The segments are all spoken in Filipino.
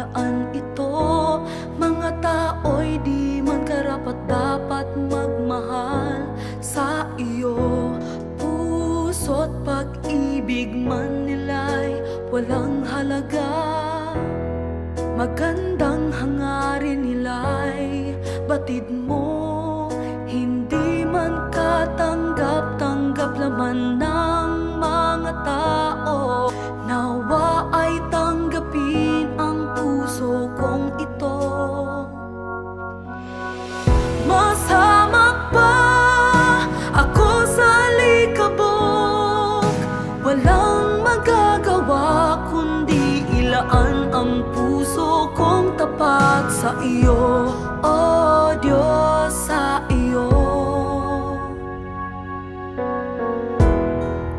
ilaan ito. Mga tao'y di man karapat dapat magmahal sa iyo. Puso't pag-ibig man nila'y walang halaga. Magandang hangarin nila'y batid Walang magagawa kundi ilaan ang puso kong tapat sa iyo. O Diyos sa iyo.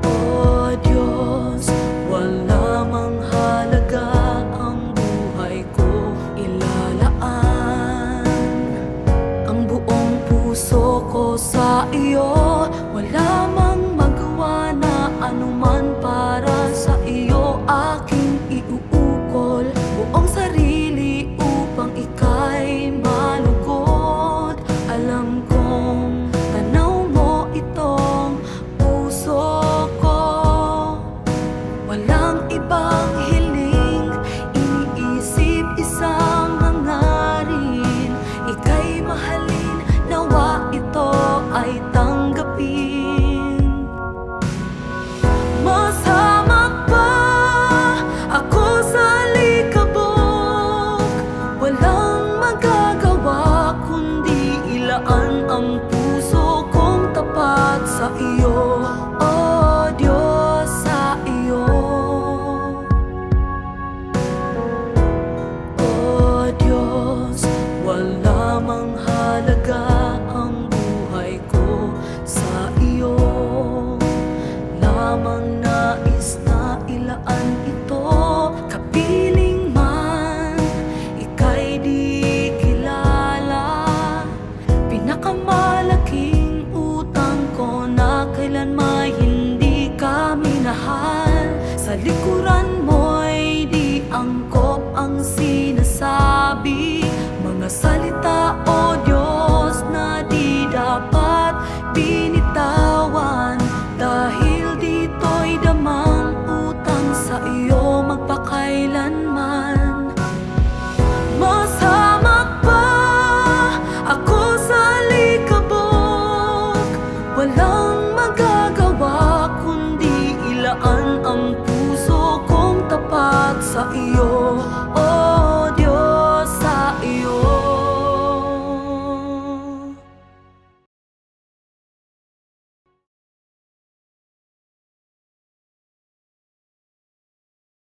O Diyos, wala mang ang buhay ko. Ilalaan Ang buong puso ko sa iyo. Wala mang Walang ibang Iniisip isang hangarin. Ika'y mahalin Nawa ito ay tanggapin. Masama pa ako sa likabok. Walang magagawa kundi ilaan ang puso kong tapat sa iyo Pinakamalaking utang ko na hindi ka minahal Sa likuran